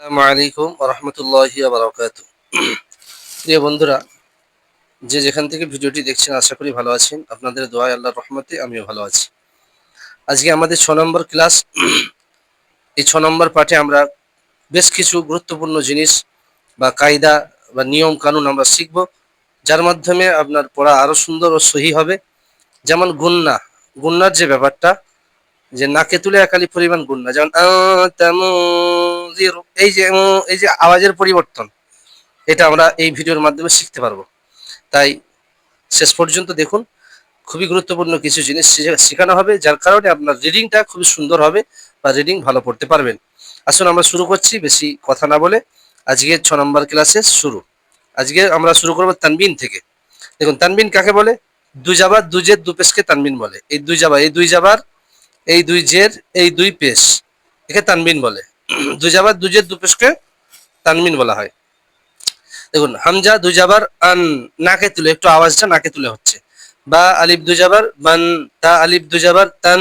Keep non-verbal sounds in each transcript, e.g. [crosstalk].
আসসালামু আলাইকুম রহমতুল্লাহি প্রিয় বন্ধুরা, যে যেখান থেকে ভিডিওটি দেখছেন, আশা করি ভালো আছেন। আপনাদের দোয়ায় আল্লাহর রহমতে আমিও ভালো আছি। আজকে আমাদের ছ নম্বর ক্লাস, এই ছ নম্বর পাঠে আমরা বেশ কিছু গুরুত্বপূর্ণ জিনিস বা কায়দা বা নিয়ম কানুন আমরা শিখব, যার মাধ্যমে আপনার পড়া আরও সুন্দর ও সহি হবে। যেমন গুন্না, গুন্নার যে ব্যাপারটা যে নাকে তুলে একালি পরিমাণ গুণ না। যেমন। এই যে এই যে আওয়াজের পরিবর্তন, এটা আমরা এই ভিডিওর মাধ্যমে শিখতে পারব। তাই শেষ পর্যন্ত দেখুন, খুবই গুরুত্বপূর্ণ কিছু জিনিস শেখানো হবে, যার কারণে আপনার রিডিংটা খুবই সুন্দর হবে বা রিডিং ভালো পড়তে পারবেন। আসুন আমরা শুরু করছি, বেশি কথা না বলে। আজকে ছ নম্বর ক্লাসে শুরু। আজকে আমরা শুরু করব তানবিন থেকে। দেখুন, তানবিন কাকে বলে? দুই জাবার দুজের দুপেশকে তানবিন বলে। এই দুই জাবার এই দুই জাবার এই দুই জের, এই দুই পেশ। একে তানবিন বলে। দুই জাবার দুই জের, দু পেশকে তানবিন বলা হয়। দেখুন, হামজা দুই জাবার আন, নাকে তুলে, একটু আওয়াজটা নাকে তুলে হচ্ছে। বা আলিফ দুই জাবার বান, তা আলিফ দুই জাবার তান।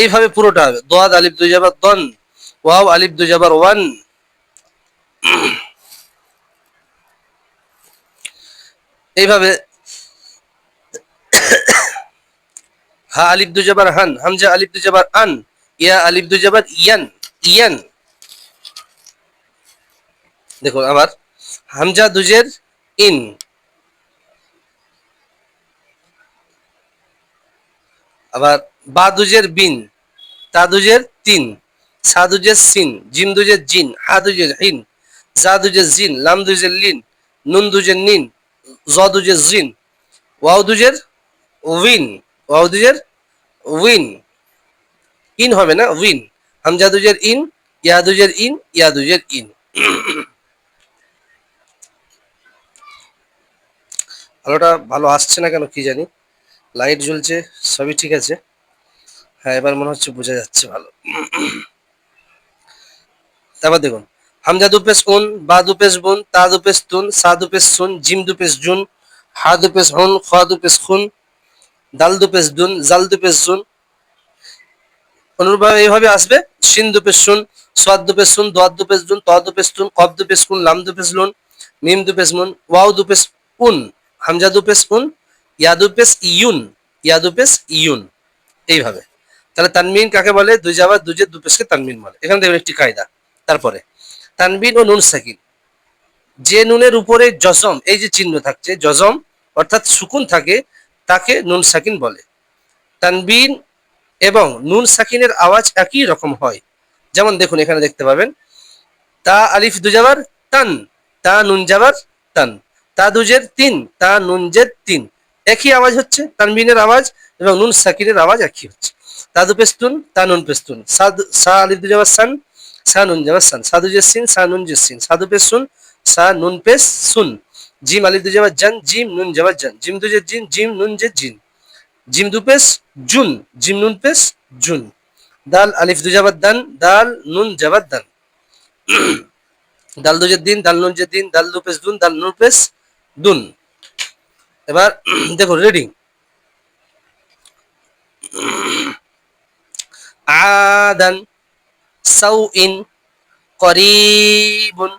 এইভাবে পুরোটা হবে। দোয়াদ আলিফ দুই জাবার দন, ওয়াও আলিফ দুই জাবার ওয়ান। এইভাবে হা আলিফ দু জাবার হান, হামজা আলিফ দু জাবার আন, ইয়া আলিফ দু জাবার ইয়ান ইয়ান। দেখুন আবার হামজা দুজের ইন। আবার বা দুজের বিন, তা দুজের তিন সা দুজের সিন জিম দুজের জিন, হা দুজের হিন, জা দুজের জিন, লাম দুজের লিন, নুন দুজের নিন, জ দুজের জিন, ওয়াও দুজের উইন। ওয়াও দুজের উইন। ইন হবে না, উইন। হামজা দুজের ইন ইয়া দুজের ইন ইয়া দুজের ইন। আলোটা ভালো আসছে না কেন কি জানি। লাইট জ্বলছে, সবই ঠিক আছে। হ্যাঁ এবার মনে হচ্ছে বোঝা যাচ্ছে ভালো। তারপর দেখুন, হামজা দুপেস উন, বা দুপেস বুন, তা দুপেস তুন, সা দুপেস সুন, জিম দুপেস জুন, হা দুপেস হুন, খ দুপেস খুন দাল দুপেস দুন জাল দুপেস জুন। অনুরূপভাবে এইভাবে আসবে সিন দুপেস শুন সোয়াদ দুপেস শুন দোয়াদ দুপেস দুন ত দুপেস তুন কব দুপেস কুন লাম দুপেস লুন মিম দুপেস মুন ওয়াও দুপেস উন হামজা দুপেস উন ইয়া দুপেস ইউন ইয়া দুপেস ইউন। এইভাবে। তাহলে তানমিন কাকে বলে? দুই যাবার দুজের দুপেসকে তানমিন বলে। এখানে দেখবেন একটি কায়দা। তারপরে, তানবিন ও নুন সাকিন। যে নুনের উপরে জজম এই যে চিহ্ন থাকছে জজম অর্থাৎ সুকুন থাকে তাকে নুন সাকিন বলে। তানবিন এবং নুন সাকিনের আওয়াজ একই রকম হয়। যেমন দেখুন, এখানে দেখতে পাবেন, তা আলিফ দুজাবার তান, তা নুন জাবার, তান। তা দুজের তিন, তা নুন জের তিন। একই আওয়াজ হচ্ছে, তানবিনের আওয়াজ এবং নুন সাকিনের আওয়াজ একই হচ্ছে। তা দু পেস্তুন, তা নুন পেস্তুন। সা দু- সা আলিফ দুজাবার সান, সা নুন জাবার সান। সা দুজের সিন, সা নুন জের সিন। সা দু পেস্তুন, সা নুন পেস সুন জিম আলিফ দুজাবার জান, জিম নুন জাবার জান। জিম দুজের জিন, জিম নুন জের জিন। জিম দু পেস জুন, জিম নুন পেস জুন। দাল আলিফ দু জাবার দান, দাল নুন জাবার দান। [clears throat] দাল দুজের দিন, দাল নুন দিন, দাল দু পেস দুন দাল নুন পেস দুন। এবার [clears throat] দেখো রিডিং [clears throat] আদান সাউইন করিবুন।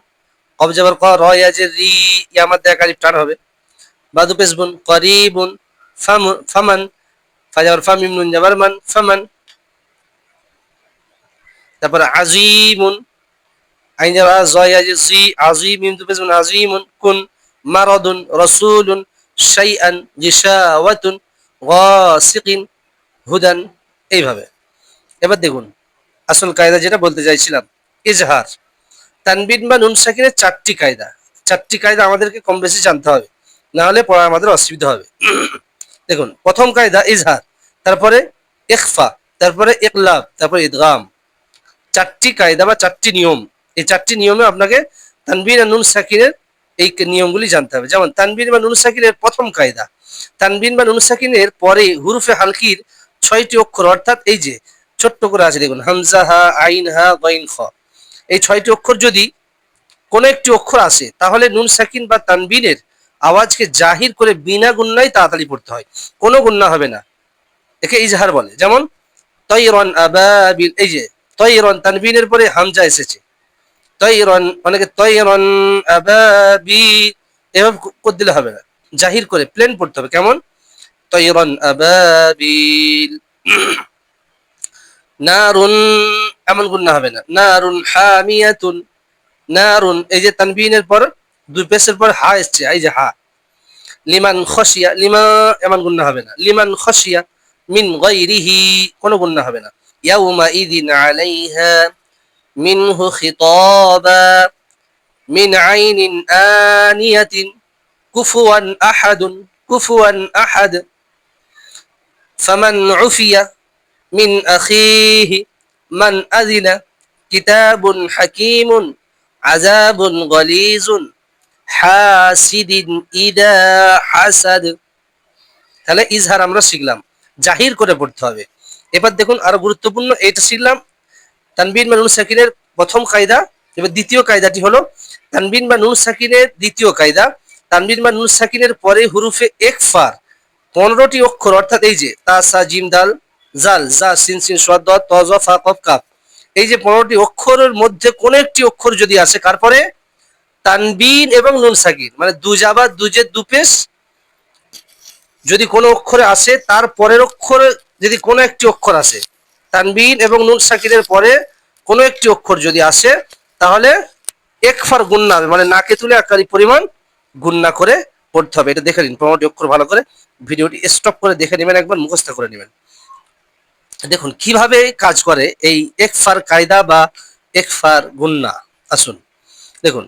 কব যাবার ক রয়া যে, রি ইয়ার মধ্যে এক টান হবে। বাদু পেস বুন, করিবুন, ফাম, ফামান ফাজাবার ফামিম নুন যাবার মান, ফামান। তারপর আজিমুন, আইন যাবার জয়া যে, জি, আজিম ইম দুপেস বুন, আজিমুন, কুন, মারাদুন, রাসূলুন, শাইআন, জিশাওয়াতুন, গাসিকিন, হুদান, এইভাবে। এবার দেখুন, আসল কায়দা যেটা বলতে চাইছিলাম, ইজহার। তানবিন বা নুন সাকিনের চারটি কায়দা। চারটি কায়দা আমাদেরকে কম বেশি জানতে হবে। না হলে পড়া আমাদের অসুবিধা হবে। [clears throat] দেখুন, প্রথম কায়দা ইজহার, তারপরে ইখফা, তারপরে ইকলাব, তারপরে ইদগাম। চারটি কায়দা বা চারটি নিয়ম। এই চারটি নিয়মে আপনাকে তানবিন আর নুন সাকিনের এই নিয়মগুলি জানতে হবে। যেমন, তানবিন বা নুন সাকিনের প্রথম কায়দা। তানবিন বা নুন সাকিনের পরে হুরুফে হালকির ছয়টি অক্ষর, অর্থাৎ এই যে, ছোট্ট করে আছে দেখুন, হামজা, হা, আইন, হা গইন খ। এই ছয়টি অক্ষর যদি কোনো একটি অক্ষর আসে, তাহলে নুন, সাকিন বা তানবিনের আওয়াজকে জাহির করে বিনা গুন্নায় তাড়াতাড়ি পড়তে হয়। কোনো গুন্না হবে না। একে ইজহার বলে। যেমন, তৈরন আবাবিল, এই যে, তৈরন তানবিনের পরে হামজা এসেছে। তৈরন, অনেকে তৈরন আবাবি এভাবে করে দিলে হবে না। জাহির করে প্লেন পড়তে হবে। কেমন? তৈরন আবাবিল। নারুন এমন গুন্না হবে না নারুন হামিয়াতুন নারুন এই যে তানবিনের পর দুই পেশের পর হা এসছে এই যে হা লিমান খসিয়া লিমা এমন গুন্না হবে না লিমান খসিয়া মিন গাইরিহি কোনো গুন্না হবে না ইয়াউমা ইদিন আলাইহা মিনহু খিতাবা মিন আইনিন আনিয়াতিন কুফুয়ান আহাদুন কুফুয়ান আহাদ ফামান উফিয়া من أخيه من أذن كتاب حكيم عذاب গলিজুন حاسد إذا حسد তাহলে ইজহার আমরা শিখলাম, জাহির করে পড়তে হবে। এবার দেখুন আরও গুরুত্বপূর্ণ, এটা শিখলাম তানবিন বা নুন সাকিনের প্রথম কায়দা, এবার দ্বিতীয় কায়দাটি হলো তানবিন বা নুন সাকিনের দ্বিতীয় কায়দা। তানবিন বা নুন সাকিনের পরে হুরুফে এক ফার পনেরোটি অক্ষর, অর্থাৎ এই যে তা, সা, জিম, দাল জাল, জা, সিন সিন সদ তজ ফা, কফ কাপ এই যে পনেরোটি অক্ষরের মধ্যে কোন একটি অক্ষর যদি আসে, কার পরে? তানবিন এবং নুন সাকিন মানে দুজাবা দুজে দুপেশ যদি কোনো অক্ষরে আসে, তার পরের অক্ষরে যদি কোনো একটি অক্ষর আসে, তানবিন এবং নুন সাকিনের পরে কোনো একটি অক্ষর যদি আসে, তাহলে একফার গুন্না মানে নাকে তুলে আকারি পরিমাণ গুন্না করে পড়তে হবে। এটা দেখে নিন, পনেরোটি অক্ষর ভালো করে। ভিডিওটি স্টপ করে দেখে নেবেন, একবার মুখস্থ করে নেবেন। দেখুন, কীভাবে কাজ করে এই একফার কায়দা বা একফার গুন্না? আসুন, দেখুন,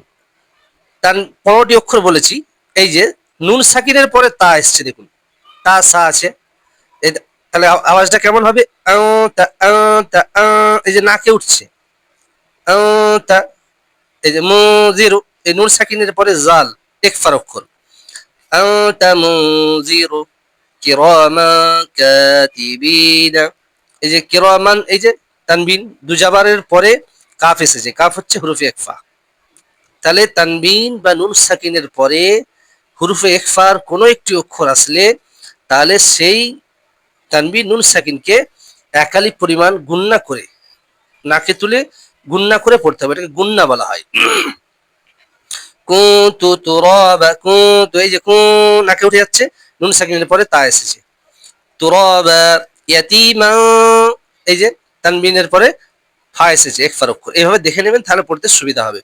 তার পনেরোটি অক্ষর বলেছি। এই যে নুন সাকিনের পরে তা এসছে, দেখুন, তা, সা আছে। তাহলে আওয়াজটা কেমন হবে? এই যে নাকে উঠছে। এই যে মুজিরু, এই নুন সাকিনের পরে জাল, একফার অক্ষর। মুজিরু, কিরামা কাতিবিনা। এই যে কিরামান এই যে তানবিন দুজাবারের পরে কাফ এসেছে। কাফ হচ্ছে হুরুফে একফা তাহলে তানবিন বা নুন সাকিনের পরে হুরুফে একফার কোনো একটি অক্ষর আসলে, তাহলে সেই তানবিন, নুন সাকিনকে একালি পরিমাণ গুন্না করে, নাকে তুলে গুন্না করে পড়তে হবে। এটাকে গুন্না বলা হয়। কুতু তুরাবা কুতু এই যে কু নাকে উঠে যাচ্ছে, নুন সাকিনের পরে তা এসেছে। তুরাবা ইয়াতিমা এই যে তানবিনের পরে ফা এসেছে এক ফার অক্ষর এইভাবে দেখে নেবেন তাহলে পড়তে সুবিধা হবে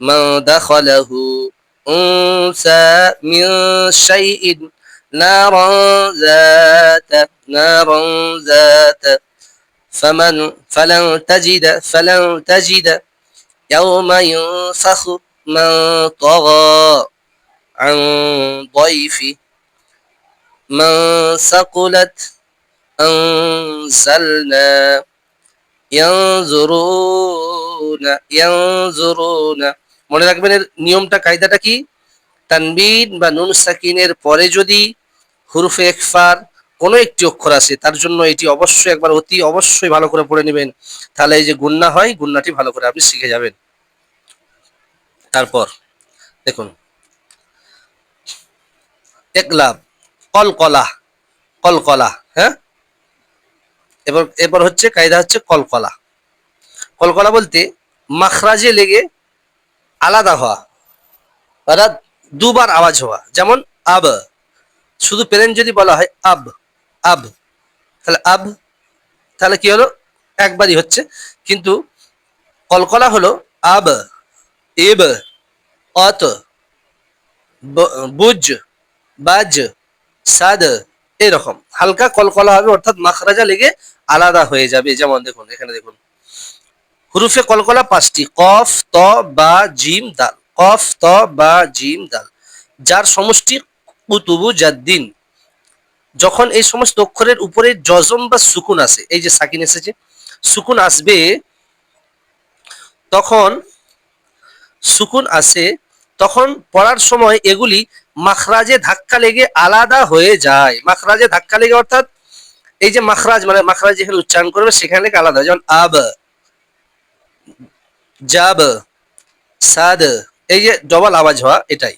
মা দাখালাহু উনসা মিন শাইইন নারান যাতা নারান যাতা فمن فلن تجد فلن تجد يوم ينفخ من طغى عن ضيفه من ثقلت أنزلنا ينظرون ينظرون মনে রাখবেন এর নিয়মটা কায়দাটা কি তানবিন বা নুন সাকিনের পরে যদি হুরুফে একফার কোনো একটি অক্ষর আছে তার জন্য এটি অবশ্যই একবার অতি অবশ্যই ভালো করে পড়ে নেবেন তাহলে এই যে গুন্না হয় গুন্নাটি ভালো করে আপনি শিখে যাবেন তারপর দেখুন একলাভ কলকলা কলকলা হ্যাঁ এবার এবার হচ্ছে কায়দা হচ্ছে কলকলা। কলকলা বলতে মাখরাজে লেগে আলাদা হওয়া, অর্থাৎ দুবার আওয়াজ হওয়া। যেমন আব, শুধু প্লেন যদি বলা হয় আব আব। তাহলে আব, তাহলে কি হলো? একবারই হচ্ছে। কিন্তু কলকলা হলো আব, এব, অত বুজ, বাজ, সাদ, এরকম। হালকা কলকলা হবে, অর্থাৎ মাখরাজা লেগে আলাদা হয়ে যাবে। যেমন দেখুন, এখানে দেখুন। হুরুফে কলকলা পাঁচটি, কফ, ত, বা, জিম, দাল। কফ, ত, বা, জিম, দাল। যার সমষ্টি কুতুবু জাদ্দিন। যখন এই সমস্ত অক্ষরের উপরে জজম বা সুকুন আসে, এই যে সাকিন এসেছে, সুকুন আসবে, তখন সুকুন আসে, তখন পড়ার সময় এগুলি মাখরাজে ধাক্কা লেগে আলাদা হয়ে যায়। মাখরাজে ধাক্কা লেগে অর্থাৎ এই যে মাখরাজ মানে মাখরাজ যেখানে উচ্চারণ করবে, সেখানে আলাদা। যেমন আব, জাব, সাদ, এই যে ডবল আওয়াজ হওয়া, এটাই।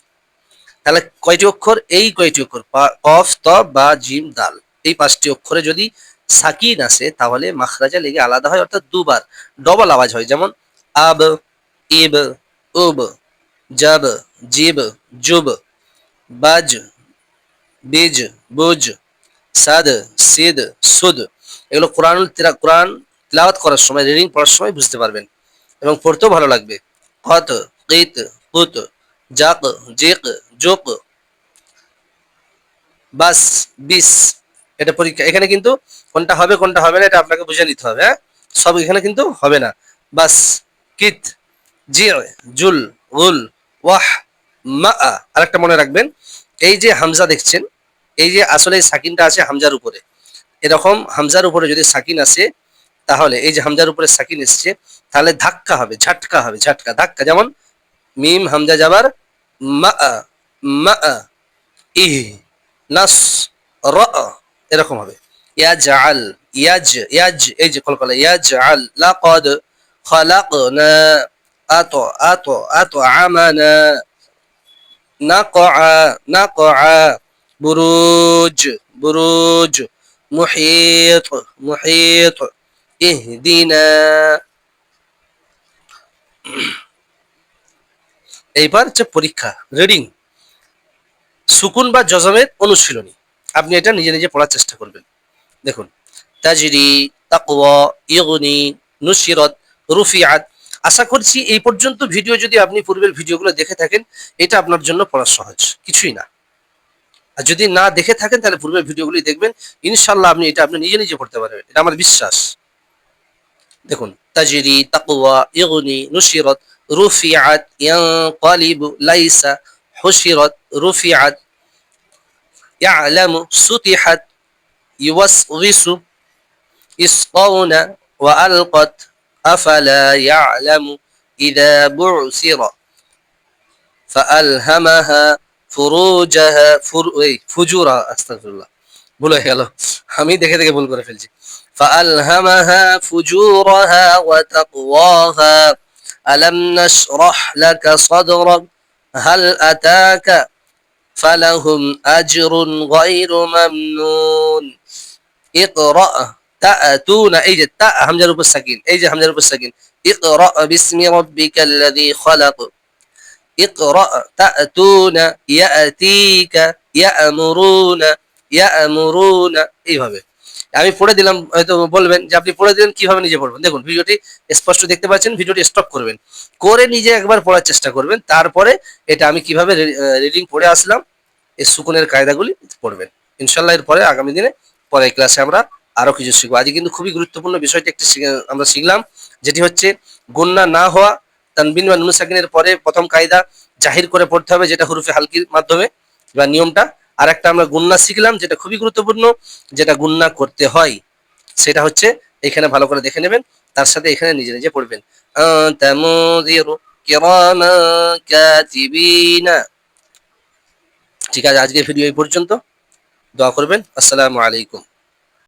তাহলে কয়টি অক্ষর? এই কয়টি অক্ষর? কফ, ত, বা, জিম, দাল। এই পাঁচটি অক্ষরে যদি সাকিন আসে, তাহলে মাখরাজা লেগে আলাদা হয়, অর্থাৎ দুবার ডবল আওয়াজ হয়। যেমন আব, ইব, উব, জব, জিব, জুব, বাজ, বীজ, বুজ সাদ, সিদ, সুদ এগুলো কোরআন কোরআন তিলাওয়াত করার সময় রিডিং পড়ার সময় বুঝতে পারবেন এবং পড়তেও ভালো লাগবে। কত, কিত, কুত, জাক, জিক, জোক, বাস, বিস, এটা পরীক্ষা। এখানে কিন্তু কোনটা হবে কোনটা হবে না, এটা আপনাকে বুঝে নিতে হবে হ্যাঁ? সব এখানে কিন্তু হবে না। বাস, কিত জি জুল গুল ওয়াহ, মা, আরেকটা মনে রাখবেন। এই যে হামজা দেখছেন এই যে আসলে সাকিনটা আছে হামজার উপরে, এরকম হামজার উপরে যদি সাকিন আসে, তাহলে এই যে হামজার উপরে সাকিন এসছে, তাহলে ধাক্কা হবে, ঝাটকা হবে, ঝাটকা, ধাক্কা, যেমন মিম, হামজা যাবার নাস, র, এরকম হবে। ইয়াজআল, ইয়াজ ইয়াজ, এই যে কলকলা ইয়াজআল, লাকাদ খালাকনা, আত আত আত, আমানা, নাকআ নাকআ বুরুজ বুরুজ মুহিত মুহিত ইহদিনা এইবার হচ্ছে পরীক্ষা রিডিং সুকুন বা জজমের অনুশীলনী, আপনি এটা নিজে নিজে পড়ার চেষ্টা করবেন। দেখুন, তাজরি, তাকওয়া, ইগনি, নুসিরত, রুফিয়াত, আশা করছি এই পর্যন্ত ভিডিও যদি আপনি পূর্বের ভিডিওগুলো দেখে থাকেন, এটা আপনার জন্য পড়া সহজ, কিছুই না। আর যদি না দেখে থাকেন তাহলে পূর্বের ভিডিওগুলি দেখবেন ইনশাল্লাহ আপনি এটা আপনি নিজে নিজে পড়তে পারবেন এটা আমার বিশ্বাস দেখুন তাজরি তাকওয়া ইগনি নুসিরত রুফিয়াত ইয়ানকালিব লাইসা হুশিরত রুফিয়াত ইয়ালামু সুতিহাত ইউওয়াসওয়িসু ইসকাউনা وألقت أفلا يعلم إذا بعثر فألهمها فروجها فر... এই, ফুজুরা আস্তাগফিরুল্লাহ ভুল হয়ে গেল আমি দেখে দেখে ভুল করে ফেলছি فألهمها فجورها وتقواها ألم نشرح لك صدرك هل أتاك فلهم أجر غير ممنون اقرأ تأتون এই যে তা হামজার উপর সাকিন এই যে হামজার উপর সাকিন اقرأ باسم ربك الذي خلق اقرأ تأتون يأتيك يأمرون يأمرون এইভাবে আমি পড়ে দিলাম হয়তো বলবেন যে আপনি পড়ে দিলেন কিভাবে নিজে পড়বেন দেখুন ভিডিওটি স্পষ্ট দেখতে পাচ্ছেন ভিডিওটি স্টপ করবেন করে নিজে একবার পড়ার চেষ্টা করবেন তারপরে এটা আমি কিভাবে রিডিং পড়ে আসলাম এই সুকুনের কায়দাগুলি পড়বেন ইনশাল্লাহ এর পরে আগামী দিনে পরের ক্লাসে আমরা আরো কিছু শিখবো আজকে কিন্তু খুবই গুরুত্বপূর্ণ বিষয়টি একটি শিখে- আমরা শিখলাম যেটি হচ্ছে গুন্না না হওয়া তানবিন বা নুন সাকিনের পরে প্রথম কায়দা জাহির করে পড়তে হবে, যেটা হুরুফে হালকির মাধ্যমে বা নিয়মটা। আর একটা আমরা গুন্না শিখলাম, যেটা খুবই গুরুত্বপূর্ণ, যেটা গুন্না করতে হয়। সেটা হচ্ছে এখানে ভালো করে দেখে নেবেন, তার সাথে এখানে নিজে নিজে পড়বেন। ঠিক আছে আজকে ভিডিও এই পর্যন্ত। দোয়া করবেন। আসসালামু আলাইকুম।